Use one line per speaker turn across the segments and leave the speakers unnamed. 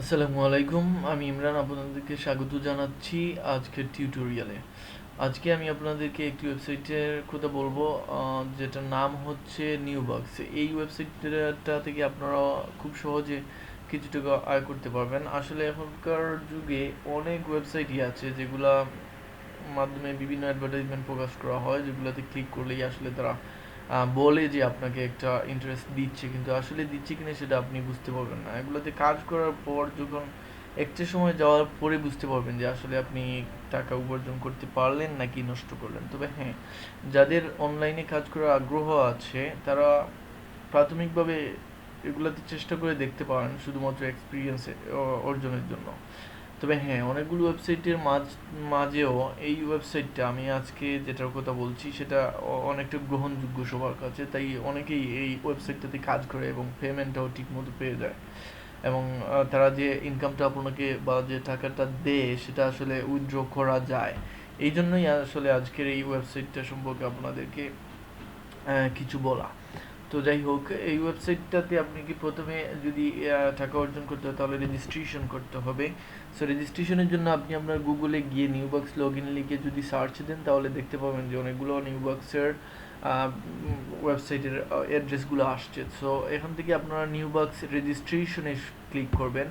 আসসালামু আলাইকুম, আমি ইমরান আপনাদেরকে স্বাগত জানাচ্ছি আজকের টিউটোরিয়ালে আজকে আমি আপনাদেরকে একটি ওয়েবসাইটের কথা বলব যেটার নাম হচ্ছে নিউবক্স এই ওয়েবসাইটটা থেকে আপনারা খুব সহজে কিছু টাকা আয় করতে পারবেন। আসলে এখনকার যুগে অনেক ওয়েবসাইটই আছে যেগুলা মাধ্যমে বিভিন্ন অ্যাডভার্টাইজমেন্ট প্রকাশ করা হয়, যেগুলোতে ক্লিক করলেই আসলে তারা বলে যে আপনাকে একটা ইন্টারেস্ট দিচ্ছে, কিন্তু আসলে দিচ্ছে কিনা সেটা আপনি বুঝতে পারবেন না। এগুলোতে কাজ করার পর যখন একটা সময় যাওয়ার পরে বুঝতে পারবেন যে আসলে আপনি টাকা উপার্জন করতে পারলেন নাকি নষ্ট করলেন। তবে হ্যাঁ যাদের অনলাইনে কাজ করার আগ্রহ আছে, তারা প্রাথমিকভাবে এগুলোতে চেষ্টা করে দেখতে পারেন শুধুমাত্র এক্সপিরিয়েন্স অর্জনের জন্য। তবে হ্যাঁ অনেকগুলো ওয়েবসাইটের মাঝ, মাঝেও এই ওয়েবসাইটটা আমি আজকে যেটার কথা বলছি সেটা অনেকটা গ্রহণযোগ্য সবার কাছে। তাই অনেকেই এই ওয়েবসাইটটাতে কাজ করে এবং পেমেন্টটাও ঠিকমতো পেয়ে যায়। এবং তারা যে ইনকামটা আপনাকে বা যে টাকাটা দেয় সেটা আসলে উইথড্র করা যায়। এই জন্যই আসলে আজকের এই ওয়েবসাইটটা সম্পর্কে আপনাদেরকে কিছু বলা। তো যাই হোক, এই ওয়েবসাইটটাতে আপনি কি প্রথমে যদি টাকা অর্জন করতে হয়, তাহলে রেজিস্ট্রেশন করতে হবে। সো রেজিস্ট্রেশনের জন্য আপনি আপনার গুগলে গিয়ে নিউ বক্স লগ ইন লিখে যদি সার্চ দেন, তাহলে দেখতে পাবেন যে অনেকগুলো নিউ বক্সের ওয়েবসাইটের অ্যাড্রেসগুলো আসছে। সো এখান থেকে আপনারা নিউ বক্স রেজিস্ট্রেশনে ক্লিক করবেন।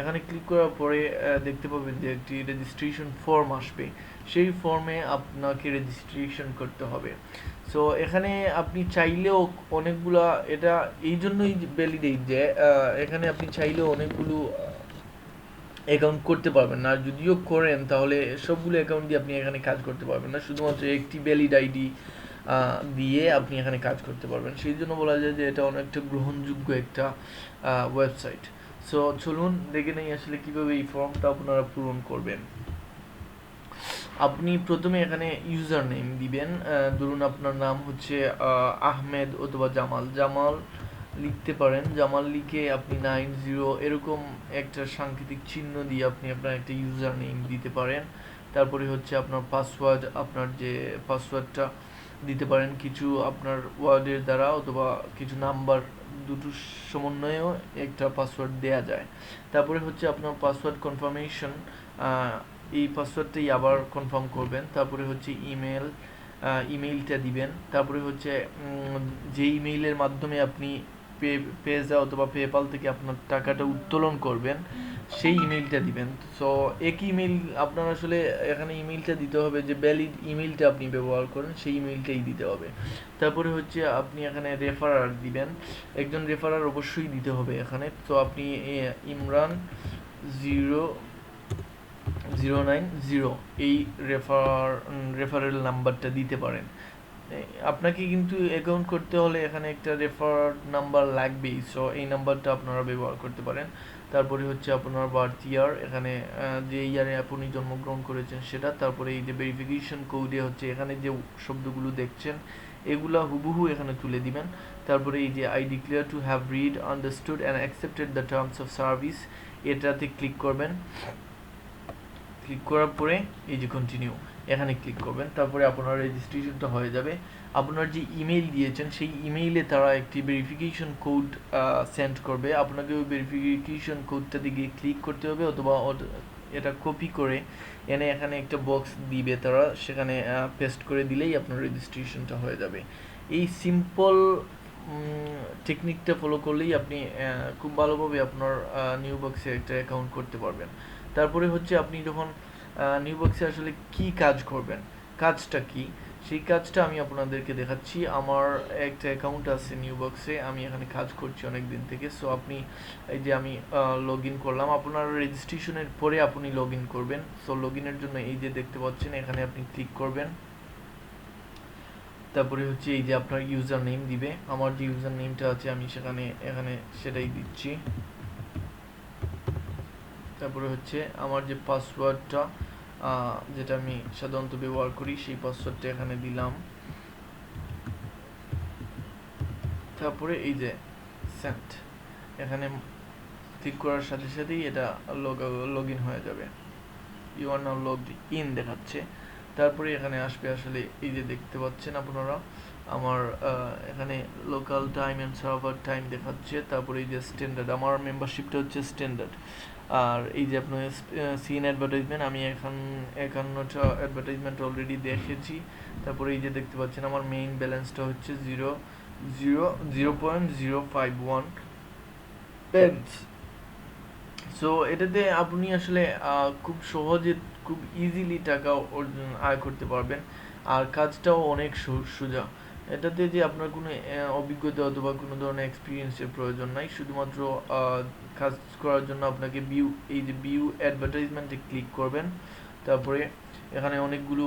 এখানে ক্লিক করার পরে দেখতে পাবেন যে একটি রেজিস্ট্রেশন ফর্ম আসবে। সেই ফর্মে আপনাকে রেজিস্ট্রেশন করতে হবে। সো এখানে আপনি চাইলেও অনেকগুলা, এটা এই জন্যই ভ্যালিডেট যে এখানে আপনি চাইলেও অনেকগুলো অ্যাকাউন্ট করতে পারবেন না। যদিও করেন, তাহলে সবগুলো অ্যাকাউন্ট দিয়ে আপনি এখানে কাজ করতে পারবেন না। শুধুমাত্র একটি ভ্যালিড আইডি দিয়ে আপনি এখানে কাজ করতে পারবেন। সেই জন্য বলা যায় যে এটা অনেকটা গ্রহণযোগ্য একটা ওয়েবসাইট সো চলুন দেখে নেই আসলে কীভাবে এই ফর্মটা আপনারা পূরণ করবেন। আপনি প্রথমে এখানে ইউজার নেম দিবেন ধরুন আপনার নাম হচ্ছে আহমেদ অথবা জামাল। জামাল লিখতে পারেন। জামাল লিখে আপনি নাইন জিরো এরকম একটা সাংকেতিক চিহ্ন দিয়ে আপনি আপনার একটা ইউজার নেম দিতে পারেন। তারপরে হচ্ছে আপনার পাসওয়ার্ড আপনার যে পাসওয়ার্ডটা দিতে পারেন। কিছু আপনার ওয়ার্ডের দ্বারা অথবা কিছু নাম্বার দুটো সমন্বয়েও একটা পাসওয়ার্ড দেয়া যায়। তারপরে হচ্ছে আপনার পাসওয়ার্ড কনফার্মেশন এই পাসওয়ার্ডটাই আবার কনফার্ম করবেন। তারপরে হচ্ছে ইমেল ইমেইলটা দিবেন। তারপরে হচ্ছে যে ইমেইলের মাধ্যমে আপনি পে পেজা অথবা পেপাল থেকে আপনার টাকাটা উত্তোলন করবেন সেই ইমেইলটা দিবেন। সো একই ইমেইল আপনার আসলে এখানে ইমেইলটা দিতে হবে যে ভ্যালিড ইমেইলটা আপনি ব্যবহার করেন, সেই ইমেইলটাই দিতে হবে। তারপরে হচ্ছে আপনি এখানে রেফারার দিবেন। একজন রেফারার অবশ্যই দিতে হবে এখানে। তো আপনি Imran zero zero nine, zero এই রেফার রেফারেল নাম্বারটা দিতে পারেন। আপনাকে কিন্তু অ্যাকাউন্ট করতে হলে এখানে একটা রেফার নাম্বার লাগবেই। সো এই নাম্বারটা আপনারা ব্যবহার করতে পারেন। তারপরে হচ্ছে আপনার বার্থ ইয়ার এখানে যে ইয়ারে আপনি জন্মগ্রহণ করেছেন সেটা, তারপরে এই যে ভেরিফিকেশন কোডে হচ্ছে এখানে যে শব্দগুলো দেখছেন, এগুলা হুবহু এখানে তুলে দিবেন। তারপরে এই যে I declare to have read understood and accepted the terms of service এটাতে ক্লিক করবেন। ক্লিক করার পরে এই যে কন্টিনিউ এখানে ক্লিক করবেন, তারপরে আপনার রেজিস্ট্রেশনটা হয়ে যাবে। আপনার যে ইমেইল দিয়েছেন, সেই ইমেইলে তারা একটি ভেরিফিকেশন কোড সেন্ড করবে। আপনাকে ওই ভেরিফিকেশন কোডটা দিকে ক্লিক করতে হবে অথবা এটা কপি করে এনে এখানে একটা বক্স দিবে তারা। সেখানে পেস্ট করে দিলেই আপনার রেজিস্ট্রেশনটা হয়ে যাবে। এই সিম্পল টেকনিকটা ফলো করলেই আপনি খুব ভালোভাবে আপনার নিউ বক্সে একটা অ্যাকাউন্ট করতে পারবেন। তারপরে হচ্ছে আপনি যখন নিউ বক্সে আসলে কি কাজ করবেন? কাজটা কি? সেই কাজটা আমি আপনাদেরকে দেখাচ্ছি। আমার একটা অ্যাকাউন্ট আছে নিউ বক্সে আমি এখানে কাজ করছি অনেক দিন থেকে। সো আপনি এই যে আমি লগ ইন করলাম। আপনার রেজিস্ট্রেশনের পরে আপনি লগ ইন করবেন। সো লগ জন্য এই যে দেখতে পাচ্ছেন, এখানে আপনি ক্লিক করবেন। তারপরে হচ্ছে এই যে আপনার ইউজার নেম দিবে। আমার যে ইউজার নেমটা আছে, আমি সেখানে, এখানে সেটাই দিচ্ছি। তারপরে হচ্ছে আমার যে পাসওয়ার্ডটা যেটা আমি সাধারণত ব্যবহার করি, সেই পাসওয়ার্ডটা এখানে দিলাম। তারপরে এই যে সেন্ট এখানে ক্লিক করার সাথে সাথেই এটা লগ লগ ইন হয়ে যাবে। You are now log in দেখাচ্ছে। তারপরে এখানে আসবে আসলে এই যে দেখতে পাচ্ছেন আপনারা, আমার এখানে local time and server time দেখাচ্ছে। তারপরে এই যে স্ট্যান্ডার্ড আমার মেম্বারশিপটা হচ্ছে স্ট্যান্ডার্ড আর এই যে আপনার সিন অ্যাডভার্টাইজমেন্ট আমি এখন একান্নটা অ্যাডভার্টাইজমেন্ট অলরেডি দেখেছি। তারপরে এই যে দেখতে পাচ্ছেন আমার মেইন ব্যালেন্সটা হচ্ছে zero zero zero point zero five one pence so এটাতে আপনি আসলে খুব সহজে খুব ইজিলি টাকা আয় করতে পারবেন। আর কাজটাও অনেক সোজা। এটাতে যে আপনার কোনো অভিজ্ঞতা অথবা কোনো ধরনের এক্সপিরিয়েন্সের প্রয়োজন নাই। শুধুমাত্র কাজ করার জন্য আপনাকে ভিউ এই যে ভিউ অ্যাডভার্টাইজমেন্টে ক্লিক করবেন। তারপরে এখানে অনেকগুলো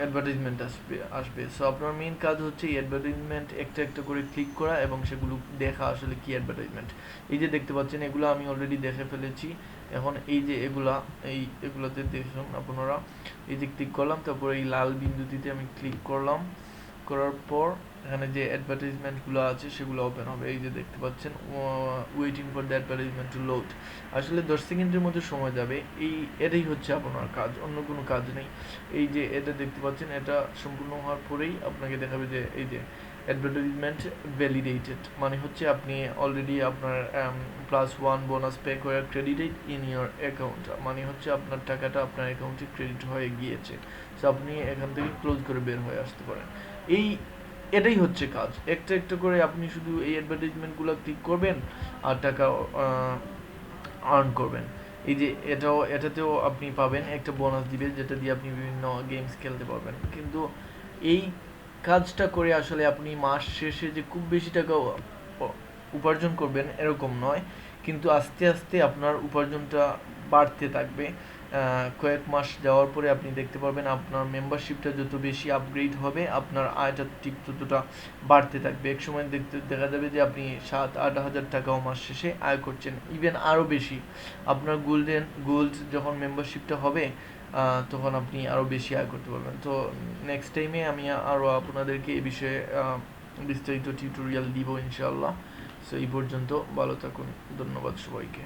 অ্যাডভার্টাইজমেন্ট আসবে আসবে। সো আপনার মেইন কাজ হচ্ছে এই অ্যাডভার্টাইজমেন্ট একটা একটা করে ক্লিক করা এবং সেগুলো দেখা আসলে কি অ্যাডভার্টাইজমেন্ট এই যে দেখতে পাচ্ছেন, এগুলো আমি অলরেডি দেখে ফেলেছি। এখন এই যে এগুলা, এই এগুলোতে দেখুন আপনারা। এই যে ক্লিক করলাম, তারপরে এই লাল বিন্দুটিতে আমি ক্লিক করলাম। করার পর এখানে যে অ্যাডভার্টাইজমেন্টগুলো আছে সেগুলো ওপেন হবে। এই যে দেখতে পাচ্ছেন waiting for the advertisement to load আসলে দশ সেকেন্ডের মধ্যে সময় যাবে। এই, এটাই হচ্ছে আপনার কাজ, অন্য কোনো কাজ নেই। এই যে এটা দেখতে পাচ্ছেন, এটা সম্পূর্ণ হওয়ার পরেই আপনাকে দেখাবে যে এই যে অ্যাডভার্টাইজমেন্ট ভ্যালিডেটেড মানে হচ্ছে আপনি অলরেডি আপনার প্লাস ওয়ান বোনাস পে করে ক্রেডিটেড ইন ইয়োর অ্যাকাউন্ট মানে হচ্ছে আপনার টাকাটা আপনার অ্যাকাউন্টে ক্রেডিট হয়ে গিয়েছে। সো আপনি এখান থেকে ক্লোজ করে বের হয়ে আসতে পারেন। এই, এটাই হচ্ছে কাজ। একটা একটা করে আপনি শুধু এই অ্যাডভার্টাইজমেন্টগুলো ক্লিক করবেন আর টাকা আর্ন করবেন। এই যে এটাও, এটাতেও আপনি পাবেন, একটা বোনাস দিবে যেটা দিয়ে আপনি বিভিন্ন গেমস খেলতে পারবেন। কিন্তু এই কাজটা করে আসলে আপনি মাস শেষে যে খুব বেশি টাকা উপার্জন করবেন এরকম নয়। কিন্তু আস্তে আস্তে আপনার উপার্জনটা বাড়তে থাকবে। কয়েক মাস যাওয়ার পরে আপনি দেখতে পারবেন আপনার মেম্বারশিপটা যত বেশি আপগ্রেড হবে, আপনার আয়টা ঠিক ততটা বাড়তে থাকবে। এক সময় দেখতে, দেখা যাবে যে আপনি সাত, আট হাজার টাকাও মাস শেষে আয় করছেন ইভেন আরও বেশি। আপনার গোল্ডেন গোল্ড যখন মেম্বারশিপটা হবে তখন আপনি আরও বেশি আয় করতে পারবেন। তো নেক্সট টাইমে আমি আরও আপনাদেরকে এই বিষয়ে বিস্তারিত টিউটোরিয়াল দিব ইনশাআল্লাহ। সো এই পর্যন্ত ভালো থাকুন। ধন্যবাদ সবাইকে।